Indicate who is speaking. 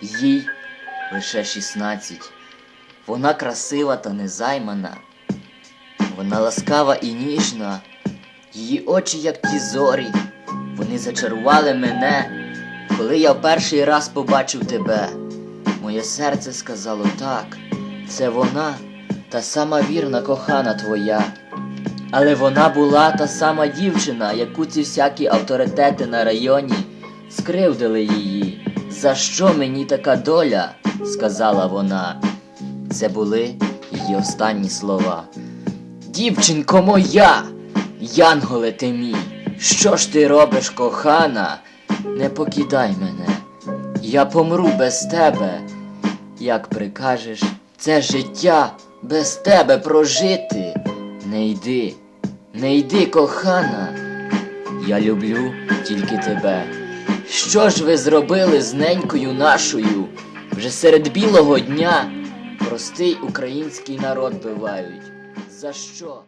Speaker 1: Їй лише 16. Вона красива та незаймана. Вона ласкава і ніжна. Її очі, як ті зорі. Вони зачарували мене, коли я в перший раз побачив тебе. Моє серце сказало так, це вона, та сама вірна кохана твоя. Але вона була та сама дівчина, яку ці всякі авторитети на районі скривдили її. За що мені така доля? сказала вона. Це були її останні слова. Дівчинко моя, янголе ти мій, що ж ти робиш, кохана? Не покидай мене, я помру без тебе. Як прикажеш, це життя без тебе прожити. Не йди, не йди, кохана. Я люблю тільки тебе. Що ж ви зробили з ненькою нашою? Вже серед білого дня простий український народ бивають. За що?